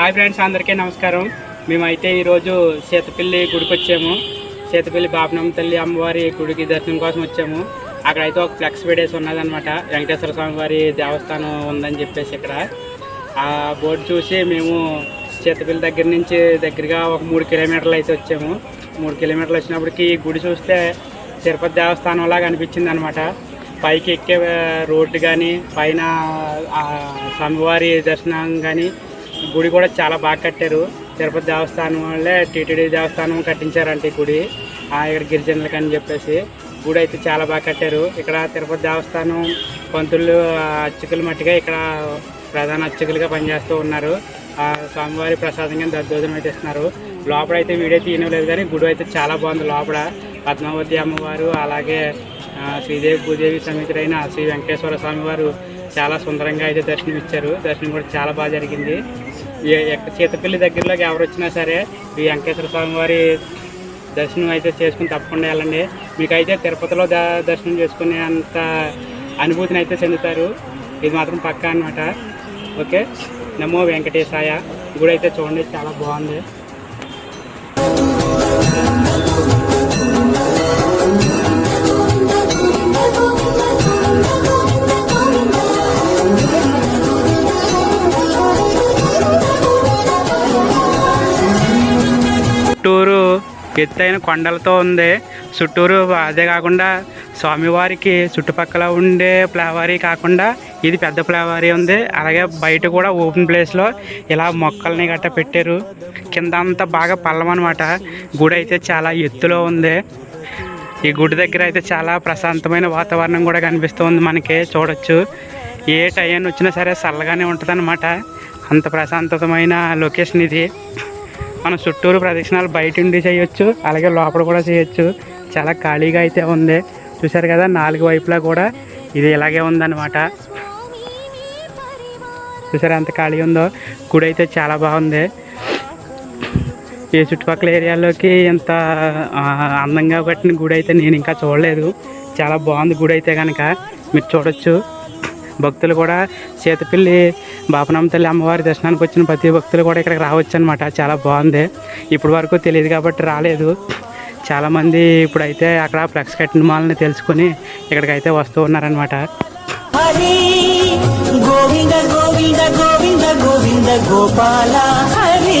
Hi friends అందరికీ నమస్కారం. మేమైతే ఈరోజు సీతపల్లి గుడికి వచ్చాము. సీతపల్లి బాపనమ్మ తల్లి అమ్మవారి గుడికి దర్శనం కోసం వచ్చాము. అక్కడైతే ఒక ఫ్లెక్స్ పెట్టేసి ఉన్నదన్నమాట. వెంకటేశ్వర స్వామి వారి దేవస్థానం ఉందని చెప్పేసి ఇక్కడ. ఆ బోర్డు చూసి మేము సీతపల్లి దగ్గర నుంచి దగ్గరగా ఒక మూడు కిలోమీటర్లు అయితే వచ్చాము. మూడు కిలోమీటర్లు వచ్చినప్పటికి ఈ గుడి చూస్తే తిరుపతి దేవస్థానం లాగా అనిపించింది అనమాట పైకి ఎక్కే రోడ్డు కానీ పైన స్వామివారి దర్శనం కానీ గుడి కూడా చాలా బాగా కట్టారు. తిరుపతి దేవస్థానం వాళ్ళే టీటీడీ దేవస్థానం కట్టించారంట ఈ గుడి. ఇక్కడ గిరిజనులకి అని చెప్పేసి గుడి అయితే చాలా బాగా కట్టారు. ఇక్కడ తిరుపతి దేవస్థానం పంతులు ఆ, అర్చకులు మట్టిగా ఇక్కడ ప్రధాన అర్చకులుగా పనిచేస్తూ ఉన్నారు. ఆ స్వామివారి ప్రసాదంగా దద్దోజనం అయితే ఇస్తున్నారు. లోపల అయితే వీడియో తీయలేదు కానీ గుడి అయితే చాలా బాగుంది లోపల. పద్మావతి అమ్మవారు అలాగే శ్రీదేవి భూదేవి సమేతుడైన శ్రీ వెంకటేశ్వర స్వామి వారు చాలా సుందరంగా అయితే దర్శనం ఇచ్చారు. దర్శనం కూడా చాలా బాగా జరిగింది. ఏ- దగ్గరలోకి ఎవరు వచ్చినా సరే ఈ వెంకటేశ్వర స్వామి వారి దర్శనం అయితే చేసుకుని తప్పకుండా వెళ్ళండి. మీకైతే తిరుపతిలో దర్శనం చేసుకునే అంత అనుభూతిని అయితే చెందుతారు. ఇది మాత్రం పక్కా అన్నమాట. ఓకే? నమో వెంకటేశాయ. గుడి అయితే చూడండి చాలా బాగుంది. చుట్టూరు ఎత్తైన కొండలతో ఉంది చుట్టూరు అదే కాకుండా స్వామివారికి చుట్టుపక్కల ఉండే ఫ్లవరీ కాకుండా ఇది పెద్ద ఫ్లవరీ ఉంది. అలాగే బయట కూడా ఓపెన్ ప్లేస్లో ఇలా మొక్కల్ని గట్ట పెట్టారు. కింద అంతా బాగా పల్లం అనమాట గుడి అయితే చాలా ఎత్తులో ఉంది. ఈ గుడి దగ్గర అయితే చాలా ప్రశాంతమైన వాతావరణం కూడా కనిపిస్తుంది మనకి. చూడొచ్చు. ఏ టైం వచ్చినా సరే చల్లగానే ఉంటుంది అంత ప్రశాంతమైన లొకేషన్ ఇది. మనం చుట్టూరు ప్రదక్షిణాలు బయట ఉండి చేయొచ్చు అలాగే లోపల కూడా చేయొచ్చు. చాలా ఖాళీగా అయితే ఉంది. చూశారు కదా నాలుగు వైపులా కూడా ఇది ఇలాగే ఉందన్నమాట. చూసారు ఎంత ఖాళీ ఉందో? గుడి అయితే చాలా బాగుంది. ఈ చుట్టుపక్కల ఏరియాలోకి ఇంత అందంగా కట్టిన గుడి అయితే నేను ఇంకా చూడలేదు. చాలా బాగుంది గుడి అయితే కనుక మీరు చూడొచ్చు. భక్తులు కూడా చేతపిల్లి బాపనమ్మ తల్లి అమ్మవారి దర్శనానికి వచ్చిన ప్రతి భక్తులు కూడా ఇక్కడికి రావచ్చు అనమాట చాలా బాగుంది. ఇప్పటి వరకు తెలియదు కాబట్టి రాలేదు. చాలామంది ఇప్పుడైతే అక్కడ ఫ్లెక్స్ కట్టిన మాలని తెలుసుకొని ఇక్కడికైతే వస్తూ ఉన్నారనమాట గోవింద గోవింద గోవింద గోవింద గోపాల హరి.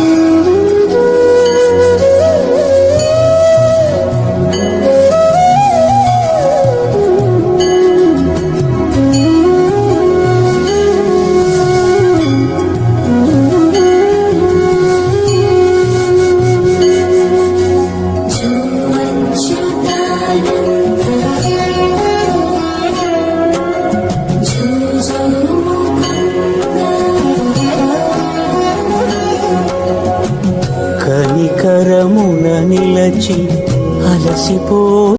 నుంచి అలసిపో